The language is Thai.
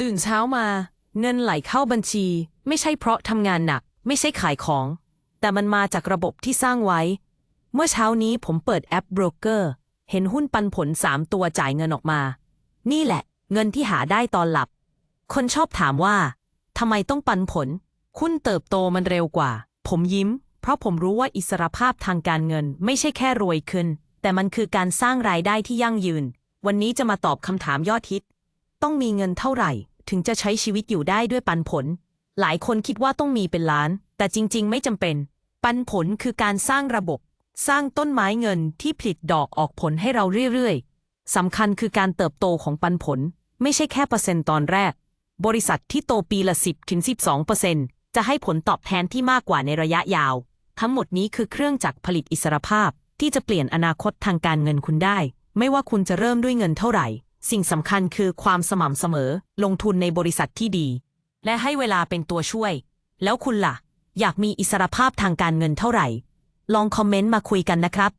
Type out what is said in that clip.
ตื่นเช้ามา เงินไหลเข้าบัญชี ไม่ใช่เพราะทำงานหนัก ไม่ใช่ขายของ แต่มันมาจากระบบที่สร้างไว้ เมื่อเช้านี้ผมเปิดแอปโบรกเกอร์เห็นหุ้นปันผลสามตัวจ่ายเงินออกมา นี่แหละ เงินที่หาได้ตอนหลับ คนชอบถามว่าทำไมต้องปันผลหุ้นเติบโตมันเร็วกว่า ผมยิ้ม เพราะผมรู้ว่าอิสรภาพทางการเงินไม่ใช่แค่รวยขึ้น แต่มันคือการสร้างรายได้ที่ยั่งยืน วันนี้จะมาตอบคำถามยอดฮิต ต้องมีเงินเท่าไหร่ ถึงจะใช้ชีวิตอยู่ได้ด้วยปันผล หลายคนคิดว่าต้องมีเป็นล้าน แต่จริง ๆ ไม่จำเป็น ปันผลคือการสร้างระบบ สร้างต้นไม้เงินที่ผลิตดอกออกผลให้เราเรื่อยๆสำคัญคือการเติบโตของปันผล ไม่ใช่แค่เปอร์เซ็นต์ตอนแรก บริษัทที่โตปีละ 10ถึง12เปอร์เซ็นต์จะให้ผลตอบแทนที่มากกว่าในระยะยาว ทั้งหมดนี้คือเครื่องจักรผลิตอิสรภาพ ที่จะเปลี่ยนอนาคตทางการเงินคุณได้ ไม่ว่าคุณจะเริ่มด้วยเงินเท่าไหร่ สิ่งสำคัญคือความสม่ำเสมอ ลงทุนในบริษัทที่ดี และให้เวลาเป็นตัวช่วย แล้วคุณล่ะ อยากมีอิสรภาพทางการเงินเท่าไหร่ ลองคอมเมนต์มาคุยกันนะครับ